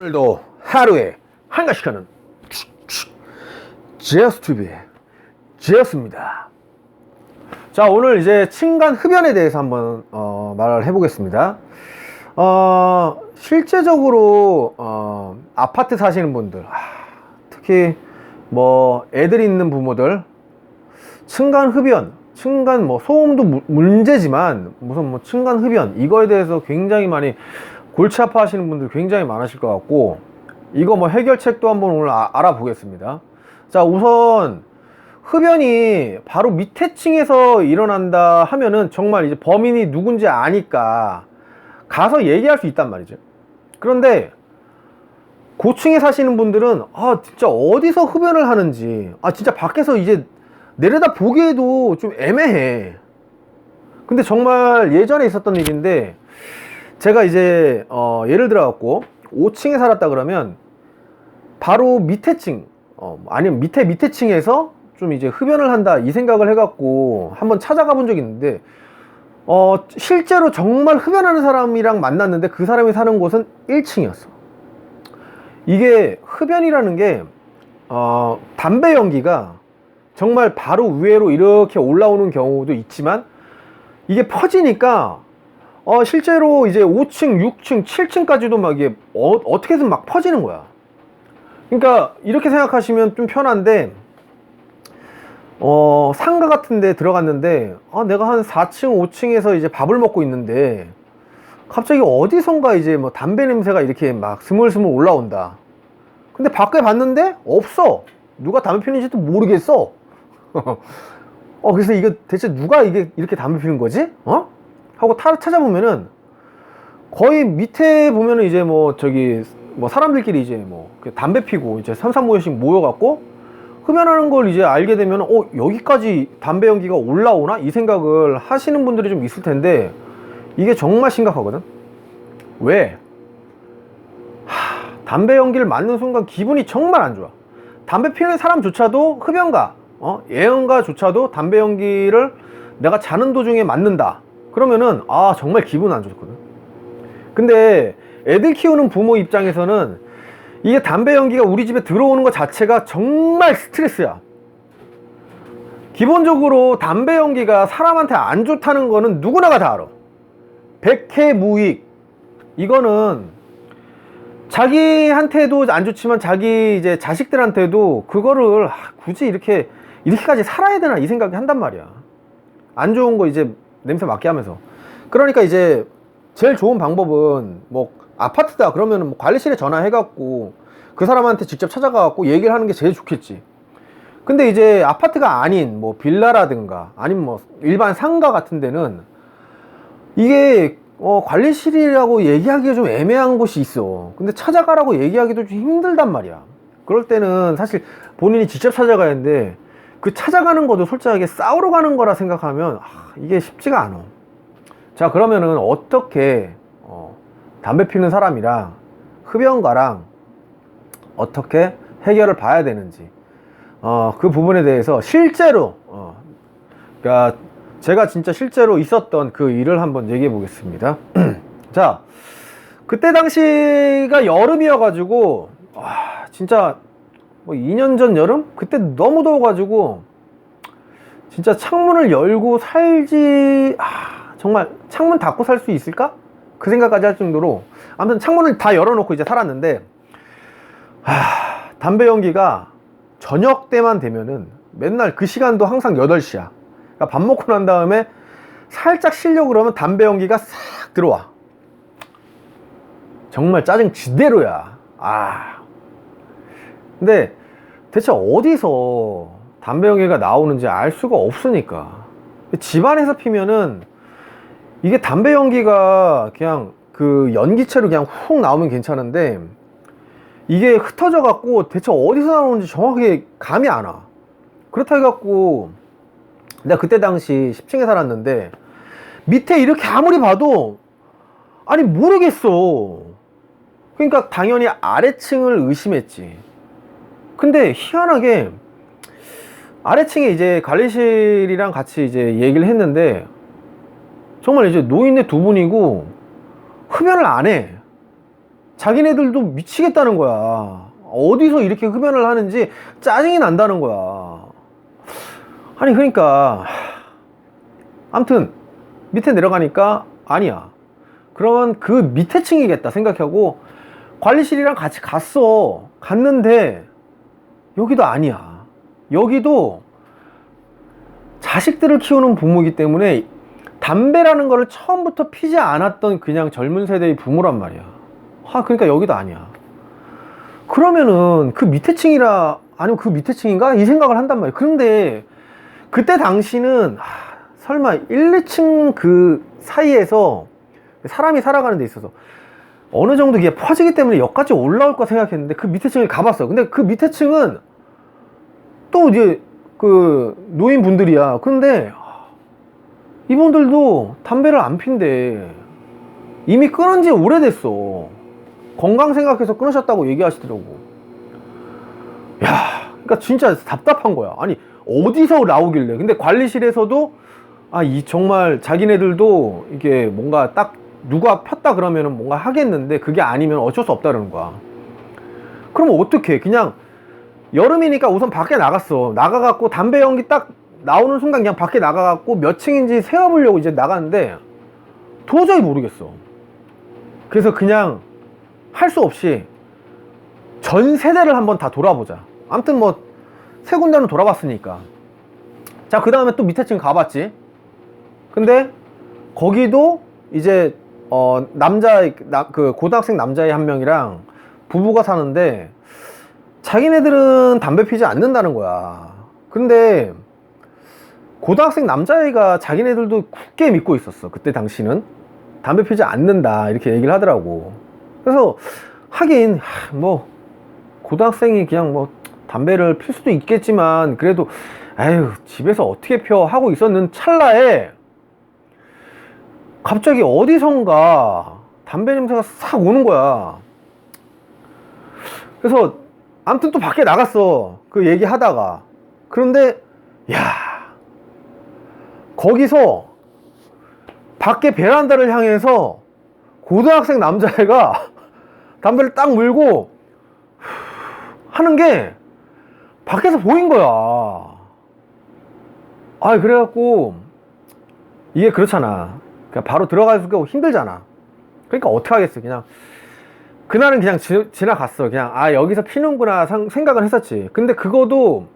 오늘도 하루에 한 가지 하는 제어스튜브의 제어스입니다. 자 오늘 이제 층간 흡연에 대해서 한번 어, 말을 해보겠습니다. 어, 실제적으로 어, 아파트 사시는 분들, 아, 특히 뭐 애들 있는 부모들, 층간 흡연, 층간 뭐 소음도 무- 문제지만 무슨 뭐 층간 흡연 이거에 대해서 굉장히 많이 골치 아파 하시는 분들 굉장히 많으실 것 같고 이거 뭐 해결책도 한번 오늘 아- 알아보겠습니다. 자 우선 흡연이 바로 밑에 층에서 일어난다 하면은 정말 이제 범인이 누군지 아니까 가서 얘기할 수 있단 말이죠. 그런데 고층에 사시는 분들은 아 진짜 어디서 흡연을 하는지 아 진짜 밖에서 이제 내려다 보기에도 좀 애매해. 근데 정말 예전에 있었던 일인데 제가 이제 어, 예를 들어 갖고 5층에 살았다 그러면 바로 밑에 층 어, 아니면 밑에 밑에 층에서 좀 이제 흡연을 한다 이 생각을 해갖고 한번 찾아가 본 적이 있는데 어, 실제로 정말 흡연하는 사람이랑 만났는데 그 사람이 사는 곳은 1층이었어. 이게 흡연이라는 게 어, 담배 연기가 정말 바로 위로 이렇게 올라오는 경우도 있지만 이게 퍼지니까 어, 실제로 이제 5층, 6층, 7층까지도 막 이게 어, 어떻게든 막 퍼지는 거야. 그러니까 이렇게 생각하시면 좀 편한데 어, 상가 같은 데 들어갔는데 아, 내가 한 4층, 5층에서 이제 밥을 먹고 있는데 갑자기 어디선가 이제 뭐 담배 냄새가 이렇게 막 스물스물 올라온다. 근데 밖에 봤는데 없어. 누가 담배 피는지도 모르겠어. 어, 그래서 이거 대체 누가 이게 이렇게 담배 피는 거지? 어? 하고 타, 찾아보면은 거의 밑에 보면은 이제 뭐 저기 뭐 사람들끼리 이제 뭐그 담배 피고 이제 삼삼모여씩 모여갖고 흡연하는 걸 이제 알게 되면 어 여기까지 담배 연기가 올라오나 이 생각을 하시는 분들이 좀 있을 텐데 이게 정말 심각하거든. 왜? 하, 담배 연기를 맞는 순간 기분이 정말 안 좋아. 담배 피우는 사람조차도 흡연가, 어, 예언가조차도 담배 연기를 내가 자는 도중에 맞는다. 그러면은 아 정말 기분 안 좋거든. 근데 애들 키우는 부모 입장에서는 이게 담배 연기가 우리 집에 들어오는 것 자체가 정말 스트레스야. 기본적으로 담배 연기가 사람한테 안 좋다는 거는 누구나가 다 알아. 백해무익. 이거는 자기한테도 안 좋지만 자기 이제 자식들한테도 그거를 아, 굳이 이렇게 이렇게까지 살아야 되나 이 생각이 한단 말이야. 안 좋은 거 이제 냄새 맡게 하면서. 그러니까 이제 제일 좋은 방법은 뭐 아파트다 그러면 뭐 관리실에 전화해갖고 그 사람한테 직접 찾아가갖고 얘기를 하는 게 제일 좋겠지. 근데 이제 아파트가 아닌 뭐 빌라라든가 아니면 뭐 일반 상가 같은 데는 이게 어, 관리실이라고 얘기하기가 좀 애매한 곳이 있어. 근데 찾아가라고 얘기하기도 좀 힘들단 말이야. 그럴 때는 사실 본인이 직접 찾아가야 하는데 그 찾아가는 것도 솔직하게 싸우러 가는 거라 생각하면 아, 이게 쉽지가 않아. 자 그러면은 어떻게 어, 담배 피는 사람이랑 흡연가랑 어떻게 해결을 봐야 되는지 어, 그 부분에 대해서 실제로 어, 그러니까 제가 진짜 실제로 있었던 그 일을 한번 얘기해 보겠습니다. 자 그때 당시가 여름이어가지고 와, 진짜 뭐 2년 전 여름 그때 너무 더워가지고 진짜 창문을 열고 살지 아, 정말 창문 닫고 살 수 있을까? 그 생각까지 할 정도로 아무튼 창문을 다 열어놓고 이제 살았는데 하, 담배 연기가 저녁 때만 되면은 맨날 그 시간도 항상 8시야. 그러니까 밥 먹고 난 다음에 살짝 쉬려고 그러면 담배 연기가 싹 들어와. 정말 짜증 지대로야. 아. 근데 대체 어디서 담배 연기가 나오는지 알 수가 없으니까. 집안에서 피면은 이게 담배 연기가 그냥 그 연기체로 그냥 훅 나오면 괜찮은데 이게 흩어져 갖고 대체 어디서 나오는지 정확하게 감이 안 와. 그렇다 해갖고 내가 그때 당시 10층에 살았는데 밑에 이렇게 아무리 봐도 아니 모르겠어. 그러니까 당연히 아래층을 의심했지. 근데 희한하게 아래층에 이제 관리실이랑 같이 이제 얘기를 했는데 정말 이제 노인네 두 분이고 흡연을 안 해. 자기네들도 미치겠다는 거야. 어디서 이렇게 흡연을 하는지 짜증이 난다는 거야. 아니, 그러니까. 암튼, 밑에 내려가니까 아니야. 그러면 그 밑에 층이겠다 생각하고 관리실이랑 같이 갔어. 갔는데 여기도 아니야. 여기도 자식들을 키우는 부모이기 때문에 담배라는 거를 처음부터 피지 않았던 그냥 젊은 세대의 부모란 말이야. 아, 그러니까 여기도 아니야. 그러면은 그 밑에 층이라, 아니면 그 밑에 층인가? 이 생각을 한단 말이야. 그런데 그때 당시는, 하, 설마 1, 2층 그 사이에서 사람이 살아가는 데 있어서 어느 정도 이게 퍼지기 때문에 여기까지 올라올 거 생각했는데 그 밑에 층을 가봤어. 근데 그 밑에 층은 또 이제 그 노인분들이야. 그런데 이분들도 담배를 안 핀대. 이미 끊은 지 오래됐어. 건강 생각해서 끊으셨다고 얘기하시더라고. 야, 그러니까 진짜 답답한 거야. 아니, 어디서 나오길래. 근데 관리실에서도 아, 이 정말 자기네들도 이게 뭔가 딱 누가 폈다 그러면은 뭔가 하겠는데 그게 아니면 어쩔 수 없다는 거야. 그럼 어떻게? 그냥 여름이니까 우선 밖에 나갔어. 나가갖고 담배 연기 딱 나오는 순간 그냥 밖에 나가갖고 몇 층인지 세어보려고 이제 나갔는데 도저히 모르겠어. 그래서 그냥 할 수 없이 전 세대를 한번 다 돌아보자. 아무튼 뭐 세 군데는 돌아봤으니까. 자, 그 다음에 또 밑에 층 가봤지. 근데 거기도 이제 어 남자 나, 그 고등학생 남자애 한 명이랑 부부가 사는데 자기네들은 담배 피지 않는다는 거야. 근데 고등학생 남자애가 자기네들도 굳게 믿고 있었어. 그때 당시는 담배 피지 않는다 이렇게 얘기를 하더라고. 그래서 하긴 하, 뭐 고등학생이 그냥 뭐 담배를 필 수도 있겠지만 그래도 아유 집에서 어떻게 펴 하고 있었는 찰나에 갑자기 어디선가 담배 냄새가 싹 오는 거야. 그래서 아무튼 또 밖에 나갔어. 그 얘기하다가. 그런데 야 거기서 밖에 베란다를 향해서 고등학생 남자애가 담배를 딱 물고 하는 게 밖에서 보인 거야. 아, 그래갖고 이게 그렇잖아. 그냥 바로 들어가기가 힘들잖아. 그러니까 어떻게 하겠어. 그냥 그날은 그냥 지, 지나갔어. 그냥 아 여기서 피는구나 상- 생각을 했었지. 근데 그거도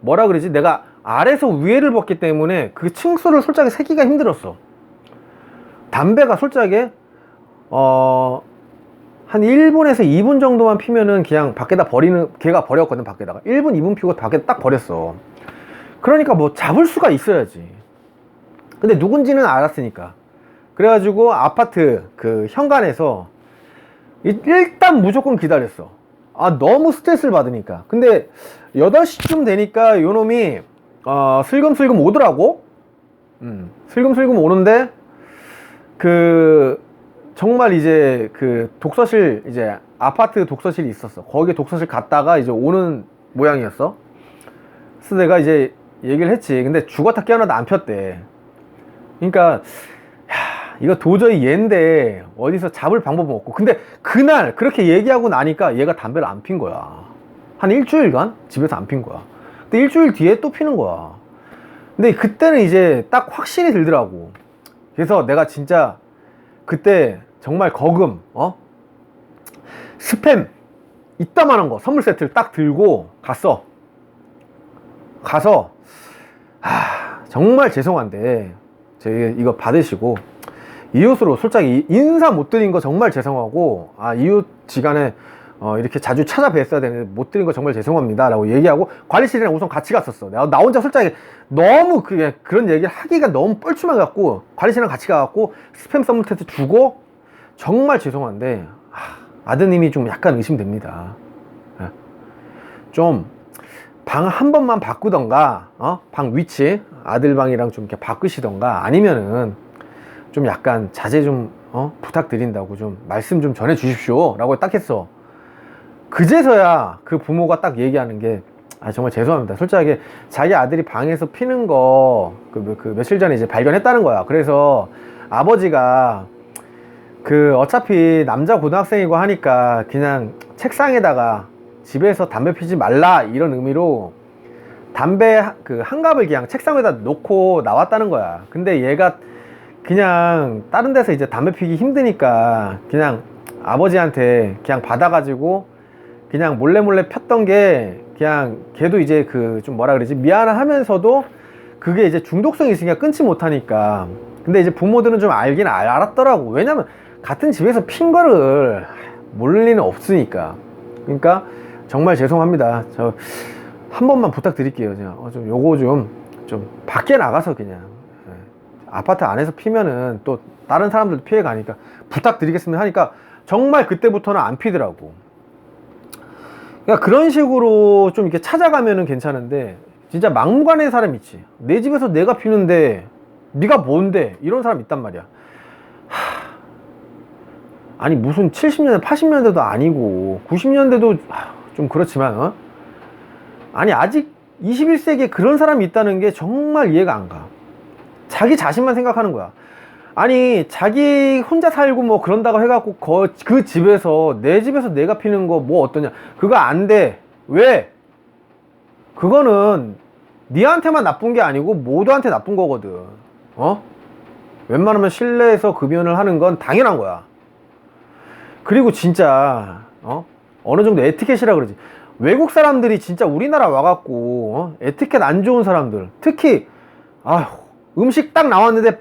뭐라 그러지? 내가 아래서 위에를 벗기 때문에 그 층수를 솔직히 세기가 힘들었어. 담배가 솔직하게 어. 한 1분에서 2분 정도만 피면은 그냥 밖에다 버리는 걔가 버렸거든 밖에다가 1분 2분 피고 밖에다 딱 버렸어 그러니까 뭐 잡을 수가 있어야지 근데 누군지는 알았으니까 그래가지고 아파트 그 현관에서 이- 일단 무조건 기다렸어 아 너무 스트레스를 받으니까 근데 8시쯤 되니까 요 놈이 어, 슬금슬금 오더라고 음, 슬금슬금 오는데 그 정말 이제 그 독서실 이제 아파트 독서실이 있었어. 거기 독서실 갔다가 이제 오는 모양이었어. 그래서 내가 이제 얘기를 했지. 근데 죽었다 깨어나도 안 폈대. 그러니까 야, 이거 도저히 얘인데 어디서 잡을 방법은 없고. 근데 그날 그렇게 얘기하고 나니까 얘가 담배를 안 핀 거야. 한 일주일간 집에서 안 핀 거야. 근데 일주일 뒤에 또 피는 거야. 근데 그때는 이제 딱 확신이 들더라고. 그래서 내가 진짜 그때 정말 거금 어 스팸 이따만한 거 선물 세트를 딱 들고 갔어 가서 아 정말 죄송한데 제 이거 받으시고 이웃으로 솔직히 인사 못 드린 거 정말 죄송하고 아 이웃 지간에 어, 이렇게 자주 찾아뵀어야 되는데 못 드린 거 정말 죄송합니다 라고 얘기하고 관리실이랑 우선 같이 갔었어 내가 나 혼자 솔직히 너무 그게 그런 얘기를 하기가 너무 뻘쭘해 갖고 관리실이랑 같이 가갖고 스팸 선물 테스트 주고 정말 죄송한데 아, 드님이좀 약간 의심됩니다 예. 좀방 한 번만 바꾸던가 어? 방 위치 아들 방이랑 좀 이렇게 바꾸시던가 아니면은 좀 약간 자제 좀 어? 부탁드린다고 좀 말씀 좀 전해 주십시오 라고 딱 했어 그제서야 그 부모가 딱 얘기하는 게, 아, 정말 죄송합니다. 솔직하게 자기 아들이 방에서 피는 거, 그, 그 며칠 전에 이제 발견했다는 거야. 그래서 아버지가, 그 어차피 남자 고등학생이고 하니까 그냥 책상에다가 집에서 담배 피지 말라 이런 의미로 담배 하- 그 한갑을 그냥 책상 에다 놓고 나왔다는 거야. 근데 얘가 그냥 다른 데서 이제 담배 피기 힘드니까 그냥 아버지한테 그냥 받아가지고 그냥 몰래 몰래 폈던 게 그냥 걔도 이제 그 좀 뭐라 그러지? 미안하면서도 그게 이제 중독성이 있으니까 끊지 못하니까. 근데 이제 부모들은 좀 알긴 알- 알았더라고. 왜냐면 같은 집에서 핀 거를 모를 리는 없으니까. 그러니까 정말 죄송합니다. 저 한 번만 부탁드릴게요. 그냥 어, 좀 요거 좀좀 밖에 나가서 그냥. 예. 아파트 안에서 피면은 또 다른 사람들도 피해 가니까 부탁드리겠습니다 하니까 정말 그때부터는 안 피더라고. 그러니까 그런 식으로 좀 이렇게 찾아가면은 괜찮은데 진짜 막무가내의 사람 있지. 내 집에서 내가 피는데 네가 뭔데? 이런 사람 있단 말이야. 하, 아니 무슨 70년대 80년대도 아니고 90년대도 좀 그렇지만 어? 아니 아직 21세기에 그런 사람이 있다는 게 정말 이해가 안 가. 자기 자신만 생각하는 거야. 아니 자기 혼자 살고 뭐 그런다고 해갖고 거, 그 집에서 내 집에서 내가 피는 거 뭐 어떠냐 그거 안 돼. 왜? 그거는 니한테만 나쁜 게 아니고 모두한테 나쁜 거거든. 어? 웬만하면 실내에서 금연을 하는 건 당연한 거야. 그리고 진짜 어? 어느 정도 에티켓이라 그러지. 외국 사람들이 진짜 우리나라 와갖고 어? 에티켓 안 좋은 사람들 특히 아휴 음식 딱 나왔는데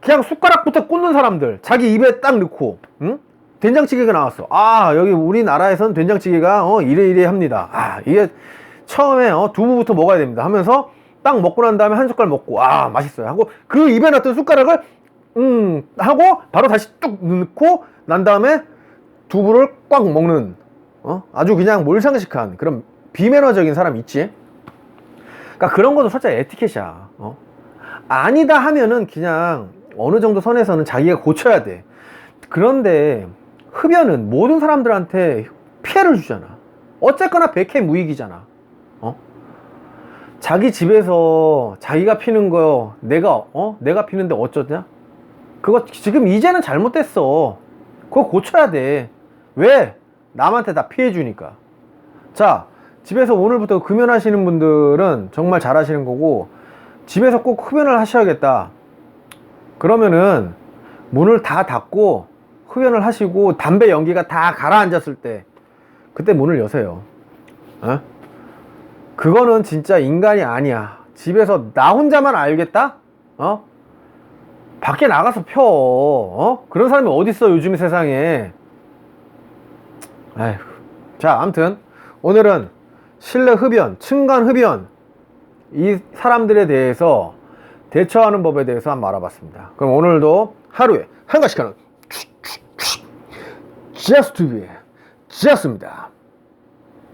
그냥 숟가락부터 꽂는 사람들 자기 입에 딱 넣고 응? 된장찌개가 나왔어 아 여기 우리나라에선 된장찌개가 어 이래 이래 합니다 아 이게 처음에 어 두부부터 먹어야 됩니다 하면서 딱 먹고 난 다음에 한 숟갈 먹고 아 맛있어요 하고 그 입에 놨던 숟가락을 음 하고 바로 다시 뚝 넣고 난 다음에 두부를 꽉 먹는 어? 아주 그냥 몰상식한 그런 비매너적인 사람 있지? 그러니까 그런 것도 살짝 에티켓이야. 어? 아니다 하면은 그냥 어느 정도 선에서는 자기가 고쳐야 돼. 그런데 흡연은 모든 사람들한테 피해를 주잖아. 어쨌거나 백해 무익이잖아. 어? 자기 집에서 자기가 피는 거 내가 어? 내가 피는데 어쩌냐? 그거 지금 이제는 잘못됐어. 그거 고쳐야 돼. 왜? 남한테 다 피해 주니까. 자, 집에서 오늘부터 금연하시는 분들은 정말 잘하시는 거고, 집에서 꼭 흡연을 하셔야겠다. 그러면은 문을 다 닫고 흡연을 하시고 담배 연기가 다 가라앉았을 때, 그때 문을 여세요. 어? 그거는 진짜 인간이 아니야. 집에서 나 혼자만 알겠다? 어? 밖에 나가서 펴. 어? 그런 사람이 어딨어, 요즘 세상에. 아휴. 자, 아무튼 오늘은 실내 흡연, 층간 흡연 이 사람들에 대해서 대처하는 법에 대해서 한번 알아봤습니다. 그럼 오늘도 하루에 한 가지씩 하는 just to be just 입니다.